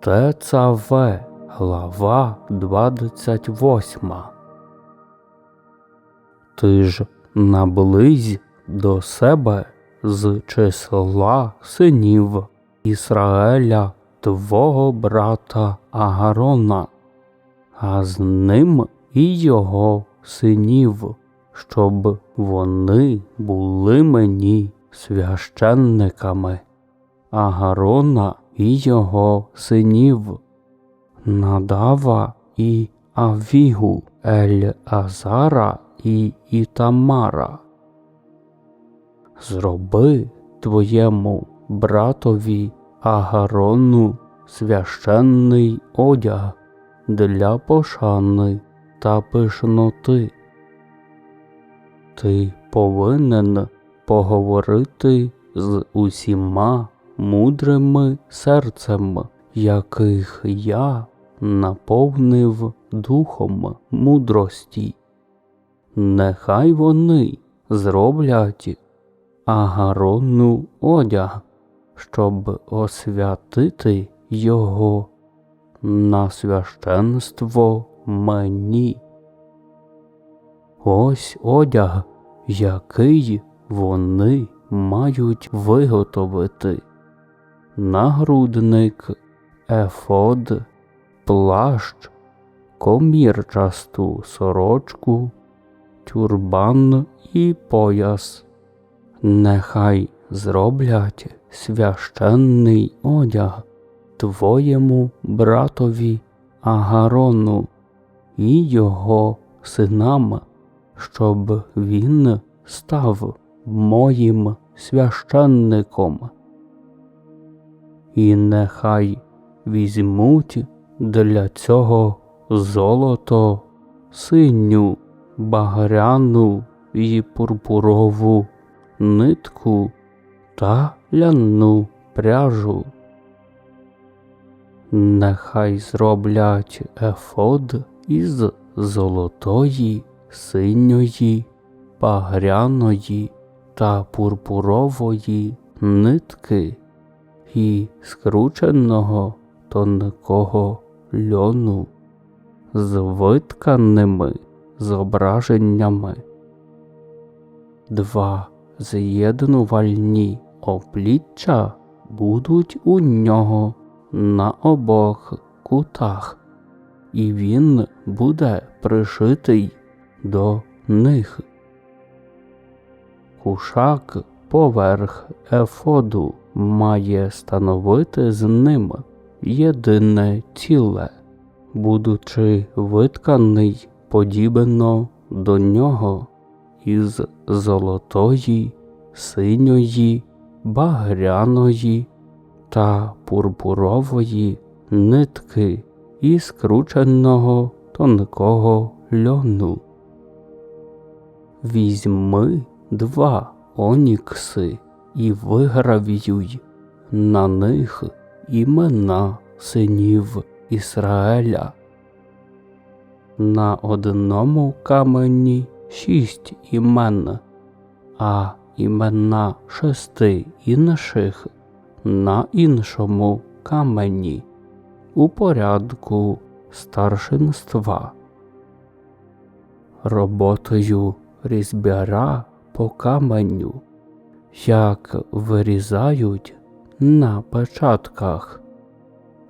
ТЦВ, глава 28. Ти ж наблизь до себе з числа синів Ісраеля твого брата Агарона, а з ним і його синів, щоб вони були мені священниками. Агарона і його синів, Надава і Авігу, Ель Азара і Ітамара. Зроби твоєму братові Агарону священний одяг для пошани та пишноти. Ти повинен поговорити з усіма мудрими серцем, яких я наповнив духом мудрості. Нехай вони зроблять Агарону одяг, щоб освятити його на священство мені. Ось одяг, який вони мають виготовити нагрудник, ефод, плащ, комірчасту сорочку, тюрбан і пояс. Нехай зроблять священний одяг твоєму братові Агарону і його синам, щоб він став моїм священником і нехай візьмуть для цього золото, синю, багряну і пурпурову нитку та ляну пряжу. Нехай зроблять ефод із золотої, синьої, багряної та пурпурової нитки і скрученого тонкого льону з витканими зображеннями, два з'єднувальні опліччя будуть у нього на обох кутах, і він буде пришитий до них. Кушак поверх ефоду має становити з ним єдине ціле, будучи витканий подібно до нього із золотої, синьої, багряної та пурпурової нитки і скрученого тонкого льону. Візьми два онікси і вигравіюй на них імена синів Ізраїля. На одному камені шість імен, а імена шести інших на іншому камені у порядку старшинства. Роботою різьбяра по каменю як вирізають на печатках,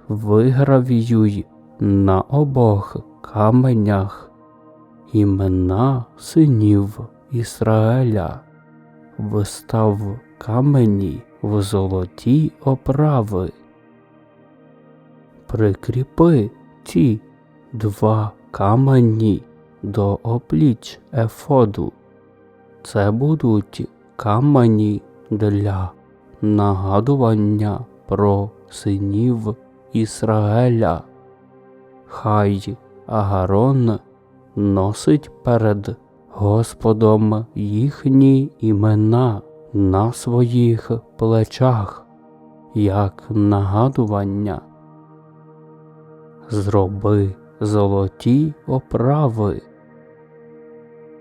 вигравіюй на обох каменях імена синів Ізраїля, вистав камені в золоті оправи. Прикріпи ті два камені до опліч ефоду. Це будуть камені для нагадування про синів Ізраїля. Хай Агарон носить перед Господом їхні імена на своїх плечах, як нагадування. Зроби золоті оправи.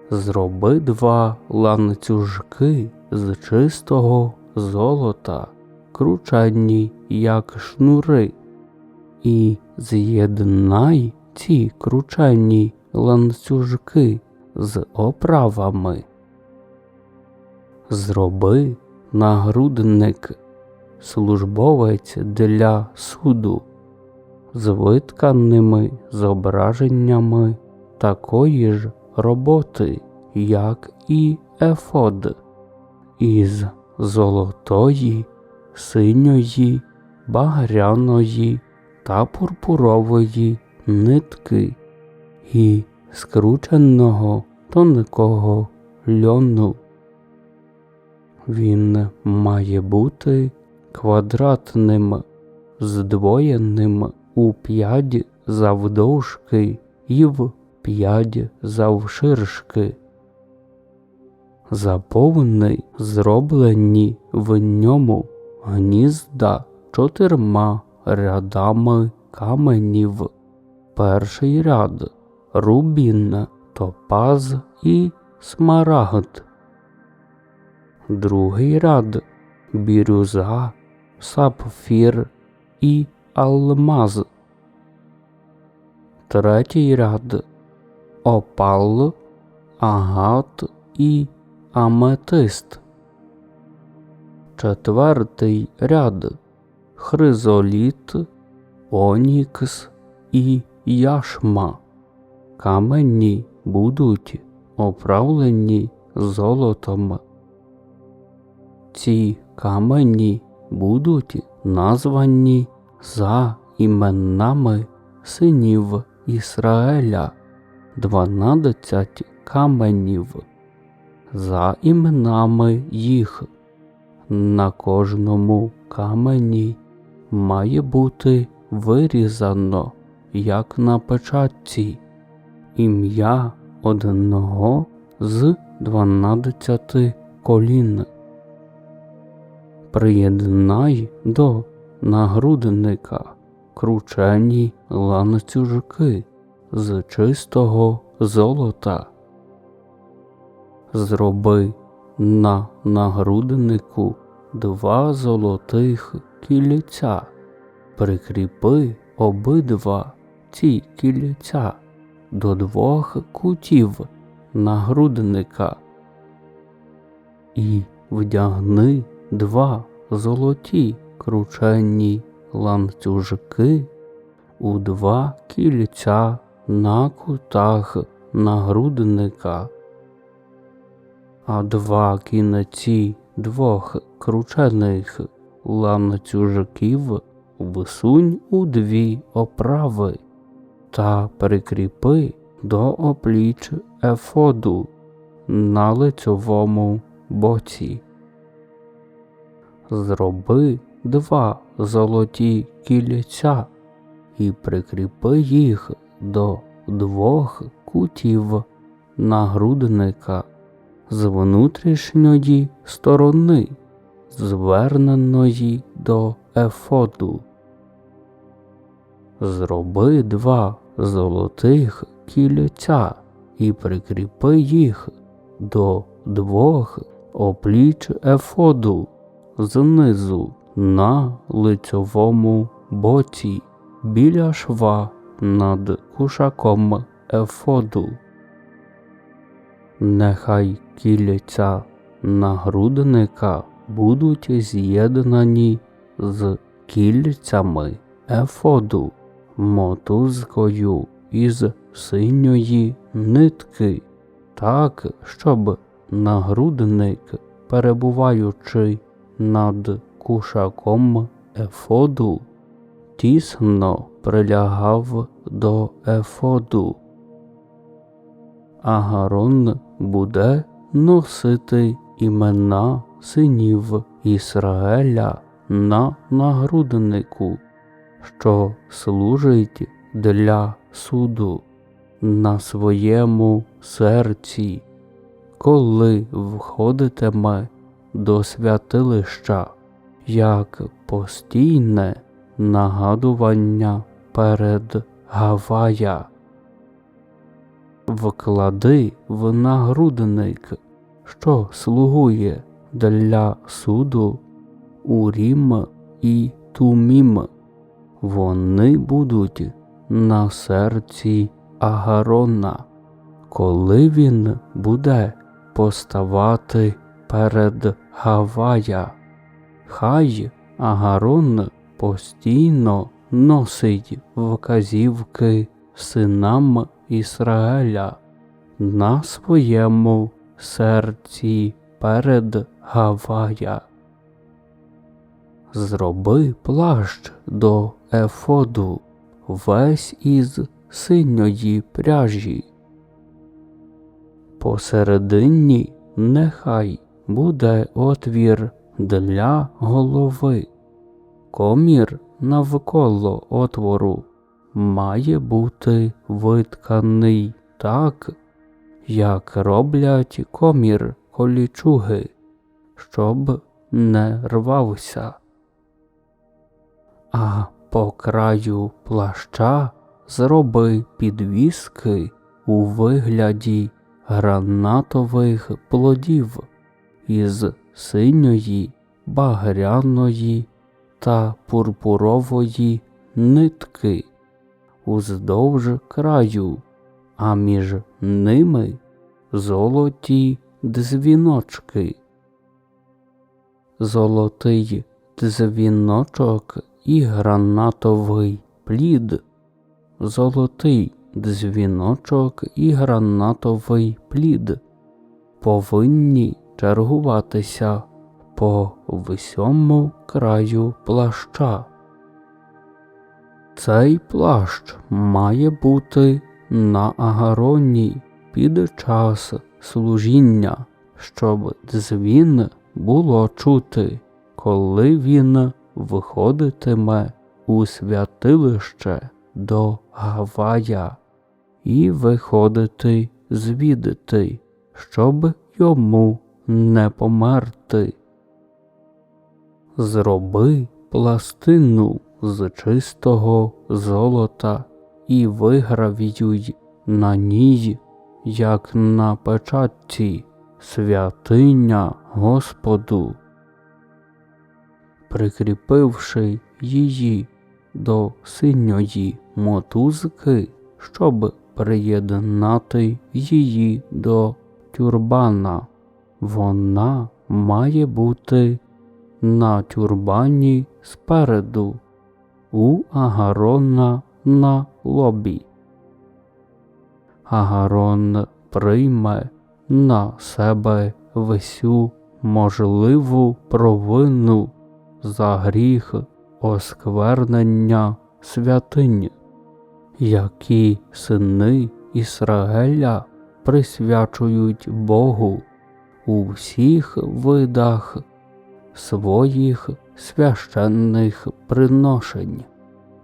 Зроби два ланцюжки з чистого золота, кручені, як шнури, і з'єднай ці кручені ланцюжки з оправами. Зроби нагрудник службовець для суду з витканими зображеннями такої ж роботи, як і ефод, із золотої, синьої, багряної та пурпурової нитки і скрученого тонкого льону. Він має бути квадратним, здвоєним у п'ять завдовжки і в п'ять завширшки. Заповни зроблені в ньому гнізда чотирма рядами каменів. Перший ряд рубін, топаз і смарагд. Другий ряд бірюза, сапфір і алмаз. Третій ряд опал, агат і аметист. Четвертий ряд хризоліт, онікс і яшма. Камені будуть оправлені золотом. Ці камені будуть названі за іменами синів Ісраеля, дванадцять каменів, за іменами їх. На кожному камені має бути вирізано, як на печатці, ім'я одного з дванадцяти колін. Приєднай до нагрудника кручені ланцюжки з чистого золота. Зроби на нагруднику два золотих кільця, прикріпи обидва ці кільця до двох кутів нагрудника і вдягни два золоті кручені ланцюжки у два кільця на кутах нагрудника, а два кінці двох кручених ланцюжків всунь у дві оправи та прикріпи до опліч ефоду на лицьовому боці. Зроби два золоті кільця і прикріпи їх до двох кутів нагрудника з внутрішньої сторони, зверненої до ефоду. Зроби два золотих кільця і прикріпи їх до двох опліч ефоду знизу на лицьовому боці біля шва над кушаком ефоду. Нехай кільця нагрудника будуть з'єднані з кільцями ефоду мотузкою із синьої нитки, так, щоб нагрудник, перебуваючи над кушаком ефоду, тісно прилягав до ефоду. Агарон буде носити імена синів Ісраеля на нагруднику, що служить для суду на своєму серці, коли входитиме до святилища як постійне нагадування перед Гавая. Вклади в нагрудник, що слугує для суду Урім і Тумім, вони будуть на серці Агарона, коли він буде поставати перед Гавая. Хай Агарон постійно носить вказівки синам Ісраїля на своєму серці перед Гавая. Зроби плащ до ефоду весь із синьої пряжі. Посередині нехай буде отвір для голови. Комір навколо отвору має бути витканий так, як роблять комір колічуги, щоб не рвався. А по краю плаща зроби підвіски у вигляді гранатових плодів із синьої, багряної та пурпурової нитки уздовж краю, а між ними золоті дзвіночки. Золотий дзвіночок і гранатовий плід, золотий дзвіночок і гранатовий плід повинні чергуватися по всьому краю плаща. Цей плащ має бути на агароні під час служіння, щоб дзвін було чути, коли він виходитиме у святилище до Гавая і виходити звідти, щоб йому не померти. Зроби пластину з чистого золота і вигравіюй на ній, як на печатці, святиня Господу, прикріпивши її до синьої мотузки, щоб приєднати її до тюрбана. Вона має бути на тюрбані спереду, у Агарона на лобі. Агарон прийме на себе всю можливу провину за гріх осквернення святинь, які сини Ісраїля присвячують Богу у всіх видах своїх священних приношень.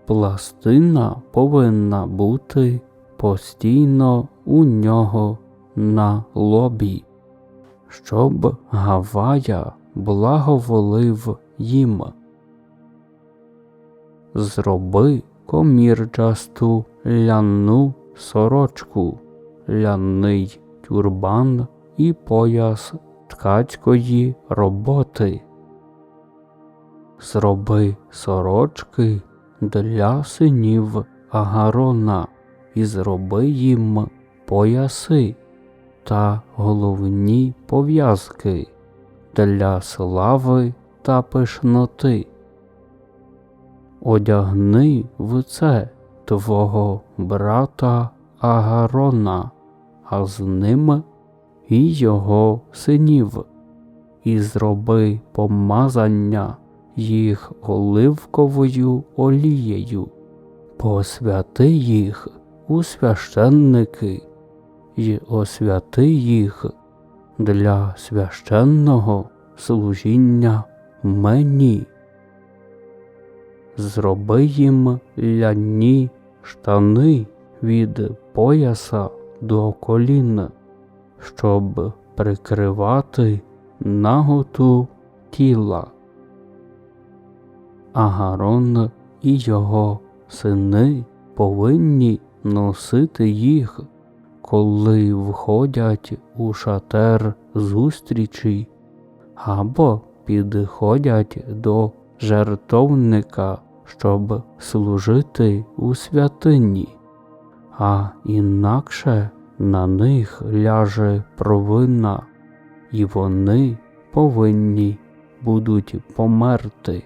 Пластина повинна бути постійно у нього на лобі, щоб Гавая благоволив їм. Зроби комірчасту ляну сорочку, ляний тюрбан і пояс ткацької роботи. Зроби сорочки для синів Агарона і зроби їм пояси та головні пов'язки для слави та пишноти. Одягни в це твого брата Агарона, а з ним і його синів, і зроби помазання їх оливковою олією, посвяти їх у священники й освяти їх для священного служіння мені. Зроби їм ляні штани від пояса до колін, щоб прикривати наготу тіла. Агарон і його сини повинні носити їх, коли входять у шатер зустрічі або підходять до жертовника, щоб служити у святині, а інакше на них ляже провина, і вони повинні будуть померти.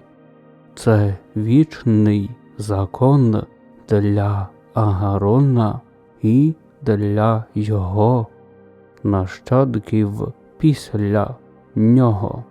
Це вічний закон для Агарона і для його нащадків після нього.